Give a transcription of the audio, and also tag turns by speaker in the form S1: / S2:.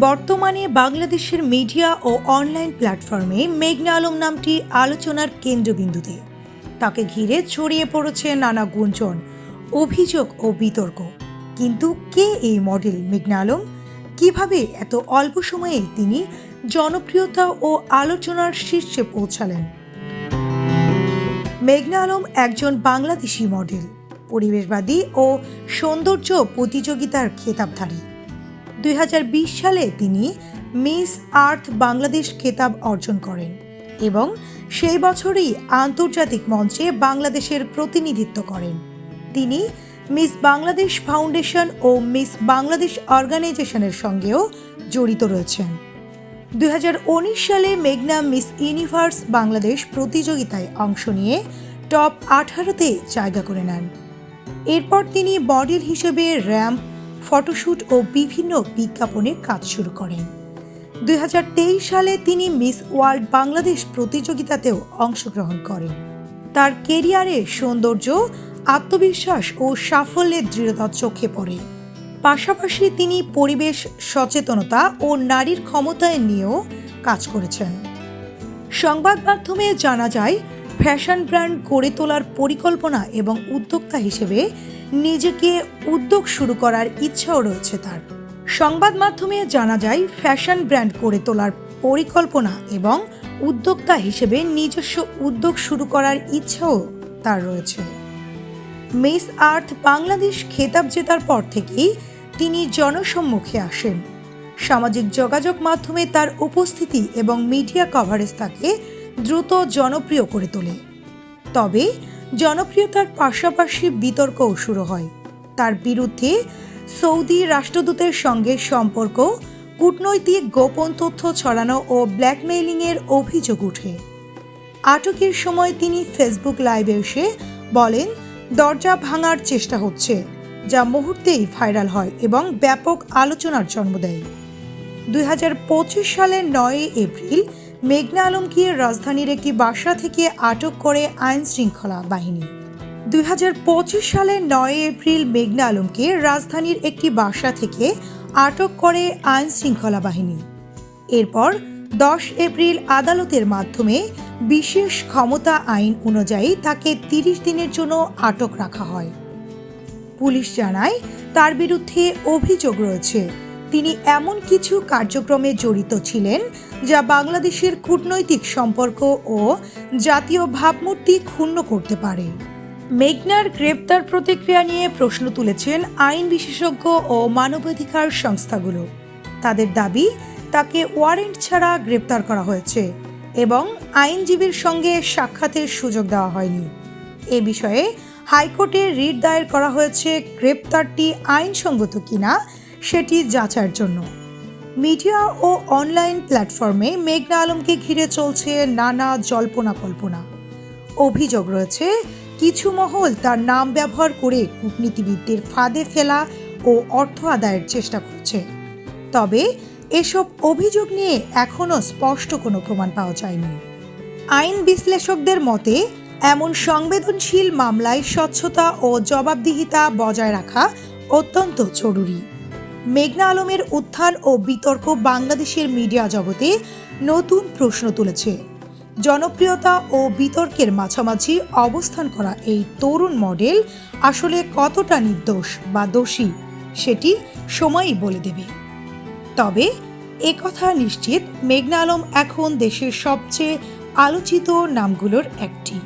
S1: বর্তমানে বাংলাদেশের মিডিয়া ও অনলাইন প্ল্যাটফর্মে মেঘনা আলম নামটি আলোচনার কেন্দ্রবিন্দুতে। তাকে ঘিরে ছড়িয়ে পড়েছে নানা গুঞ্জন, অভিযোগ ও বিতর্ক। কিন্তু কে এই মডেল মেঘনা আলম? কীভাবে এত অল্প সময়ে তিনি জনপ্রিয়তা ও আলোচনার শীর্ষে পৌঁছালেন? মেঘনা আলম একজন বাংলাদেশি মডেল পরিবেশবাদী ও সৌন্দর্য প্রতিযোগিতার খেতাবধারী। দুই হাজার বিশ সালে তিনি মিস আর্থ বাংলাদেশ খেতাব অর্জন করেন এবং সেই বছরই আন্তর্জাতিক মঞ্চে বাংলাদেশের প্রতিনিধিত্ব করেন। তিনি মিস বাংলাদেশ ফাউন্ডেশন ও মিস বাংলাদেশ অর্গানাইজেশনের সঙ্গেও জড়িত রয়েছেন। দুই হাজার উনিশ সালে মেঘনা মিস ইউনিভার্স বাংলাদেশ প্রতিযোগিতায় অংশ নিয়ে টপ আঠারোতে জায়গা করে নেন। এরপর তিনি মডেল হিসেবে র্যাম্প ফটোশ্যুট ও বিভিন্ন বিজ্ঞাপনে কাজ শুরু করেন। দুই হাজার তেইশ সালে তিনি মিস ওয়ার্ল্ড বাংলাদেশ প্রতিযোগিতাতেও অংশগ্রহণ করেন। তার কেরিয়ারে সৌন্দর্য, আত্মবিশ্বাস ও সাফল্যের দৃঢ়তা চোখে পড়ে। পাশাপাশি তিনি পরিবেশ, সচেতনতা ও নারীর ক্ষমতায় নিয়েও কাজ করেছেন। সংবাদ মাধ্যমে জানা যায় ফ্যাশন ব্র্যান্ড গড়ে তোলার পরিকল্পনা এবং উদ্যোক্তা হিসেবে নিজেকে উদ্যোগ শুরু করার ইচ্ছাও রয়েছে তার। সংবাদ মাধ্যমে জানা যায়, ফ্যাশন ব্র্যান্ড গড়ে তোলার পরিকল্পনা এবং উদ্যোক্তা হিসেবে নিজস্ব উদ্যোগ শুরু করার ইচ্ছাও তার রয়েছে। মিস আর্থ বাংলাদেশ খেতাব জেতার পর থেকেই তিনি জনসম্মুখে আসেন। সামাজিক যোগাযোগ মাধ্যমে তার উপস্থিতি এবং মিডিয়া কভারেজ তাকে দ্রুত জনপ্রিয় করে তোলে। তবে জনপ্রিয়তার পাশাপাশি বিতর্কও শুরু হয়। তার বিরুদ্ধে সৌদি রাষ্ট্রদূতের সঙ্গে সম্পর্ক, কূটনৈতিক গোপন তথ্য ছড়ানো ও ব্ল্যাকমেইলিংয়ের অভিযোগ উঠে আটকের সময় তিনি ফেসবুক লাইভে এসে বলেন, দরজা ভাঙার চেষ্টা হচ্ছে, যা মুহূর্তেই ভাইরাল হয় এবং ব্যাপক আলোচনার জন্ম দেয়। দুই হাজার পঁচিশ সালের নয় এপ্রিল মেঘনা আলমকে রাজধানীর একটি বাসা থেকে আটক করে আইন শৃঙ্খলা বাহিনী। দুই সালের নয় এপ্রিল মেঘনা আলমকে রাজধানীর একটি বাসা থেকে আটক করে আইন শৃঙ্খলা বাহিনী। এরপর দশ এপ্রিল আদালতের মাধ্যমে বিশেষ ক্ষমতা আইন অনুযায়ী তাকে তিরিশ দিনের জন্য আটক রাখা হয়। পুলিশ জানায়, তার বিরুদ্ধে অভিযোগ রয়েছে। তিনি এমন কিছু কার্যক্রমে জড়িত ছিলেন যা বাংলাদেশের কূটনৈতিক সম্পর্ক ও জাতীয় ভাবমূর্তি ক্ষুণ্ণ করতে পারে। মেঘনার গ্রেপ্তার প্রতিক্রিয়া নিয়ে প্রশ্ন তুলেছেন আইন বিশেষজ্ঞ ও মানবাধিকার সংস্থাগুলো। তাদের দাবি, তাকে ওয়ারেন্ট ছাড়া গ্রেপ্তার করা হয়েছে এবং আইনজীবীর সঙ্গে সাক্ষাতের সুযোগ দেওয়া হয়নি। এ বিষয়ে হাইকোর্টে রিট দায়ের করা হয়েছে গ্রেপ্তারটি আইনসঙ্গত কিনা সেটি যাচার জন্য। মিডিয়া ও অনলাইন প্ল্যাটফর্মে মেঘনা আলমকে ঘিরে চলছে নানা জল্পনা কল্পনা অভিযোগ রয়েছে, কিছু মহল তার নাম ব্যবহার করে কূটনীতিবিদদের ফাঁদে ফেলা ও অর্থ আদায়ের চেষ্টা করছে। তবে এসব অভিযোগ নিয়ে এখনও স্পষ্ট কোনো প্রমাণ পাওয়া যায়নি। আইন বিশ্লেষকদের মতে, এমন সংবেদনশীল মামলায় স্বচ্ছতা ও জবাবদিহিতা বজায় রাখা অত্যন্ত জরুরি। মেঘনা আলমের উত্থান ও বিতর্ক বাংলাদেশের মিডিয়া জগতে নতুন প্রশ্ন তুলেছে। জনপ্রিয়তা ও বিতর্কের মাঝামাঝি অবস্থান করা এই তরুণ মডেল আসলে কতটা নির্দোষ বা দোষী, সেটি সময়ই বলে দেবে। তবে একথা নিশ্চিত, মেঘনা আলম এখন দেশের সবচেয়ে আলোচিত নামগুলোর একটি।